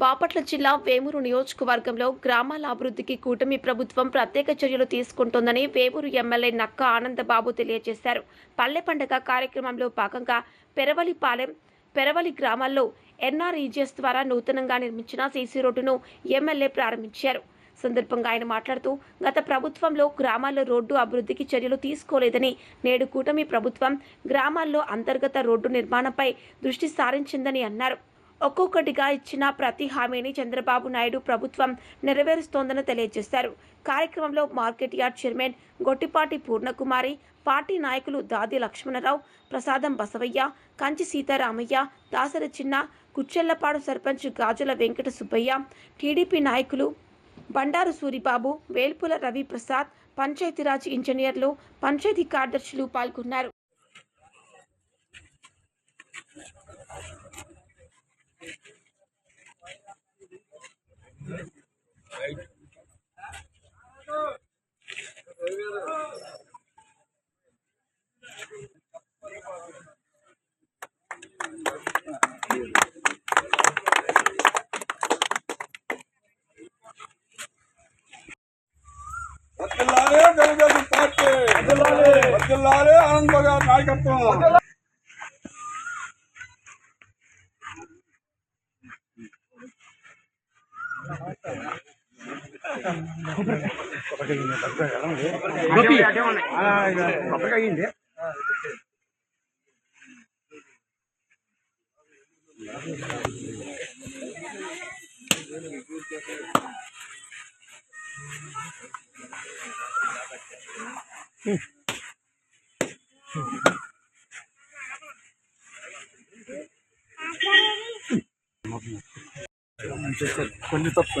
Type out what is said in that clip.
బాపట్ల జిల్లా వేమూరు నియోజకవర్గంలో గ్రామాల అభివృద్ధికి కూటమి ప్రభుత్వం ప్రత్యేక చర్యలు తీసుకుంటోందని వేమూరు ఎమ్మెల్యే నక్క ఆనందబాబు తెలియజేశారు. పల్లె పండగ కార్యక్రమంలో భాగంగా పెరవలిపాలెం పెరవలి గ్రామాల్లో ఎన్ఆర్ఈజీఎస్ ద్వారా నూతనంగా నిర్మించిన సీసీ రోడ్డును ఎమ్మెల్యే ప్రారంభించారు. సందర్భంగా ఆయన మాట్లాడుతూ గత ప్రభుత్వంలో గ్రామాల్లో రోడ్డు అభివృద్ధికి చర్యలు తీసుకోలేదని నేడు కూటమి ప్రభుత్వం గ్రామాల్లో అంతర్గత రోడ్డు నిర్మాణంపై దృష్టి సారించిందని అన్నారు. ఒక్కొక్కటిగా ఇచ్చిన ప్రతి హామీని చంద్రబాబు నాయుడు ప్రభుత్వం నెరవేరుస్తోందని తెలియజేశారు. కార్యక్రమంలో market yard chairman Gottipati Purnakumari party నాయకులు దాది లక్ష్మణరావు ప్రసాదం బసవయ్య కంచి సీతారామయ్య దాసరి చిన్న కుచ్చెళ్ళపాడు సర్పంచ్ గాజుల వెంకట సుబ్బయ్య టీడీపీ నాయకులు బండారు సూరిబాబు వేల్పుల రవిప్రసాద్ పంచాయతీరాజ్ ఇంజనీర్లు పంచాయతీ కార్యదర్శులు పాల్గొన్నారు. తెలుగుదేశం పార్టీ. వర్ధిల్లాలి ఆనంద్ గారి నాయకత్వం. కొంచెం తప్పు